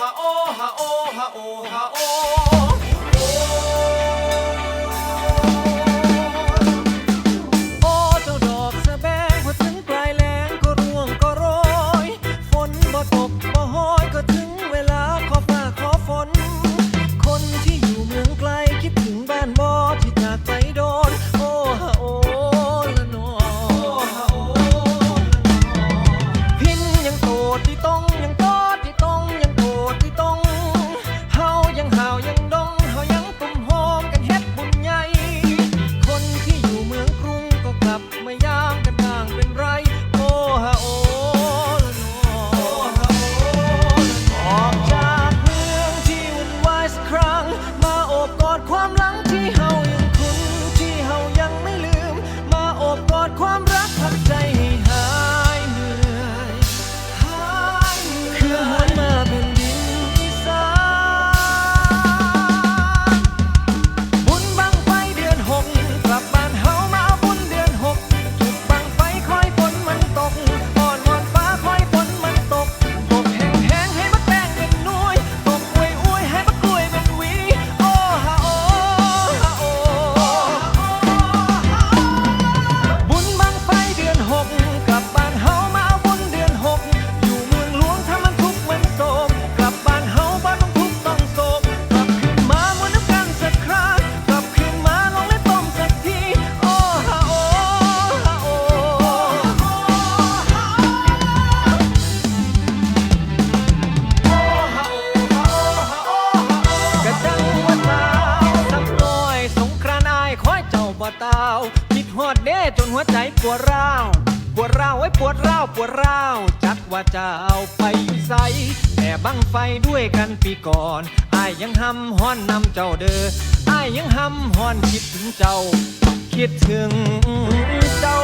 ฮาโอฮาโอฮาโอฮาโอ เตาคิดฮอดเด้จนหัวใจปวดร้าว ปวดร้าวไอ้ปวดร้าวปวดร้าว จักว่าจะเอาไปใส่แต่บังไฟด้วยกันปีก่อนอายยังห้ำฮ้อนนำเจ้าเด้ออายยังห้ำฮ้อนคิดถึงเจ้า คิดถึงเจ้า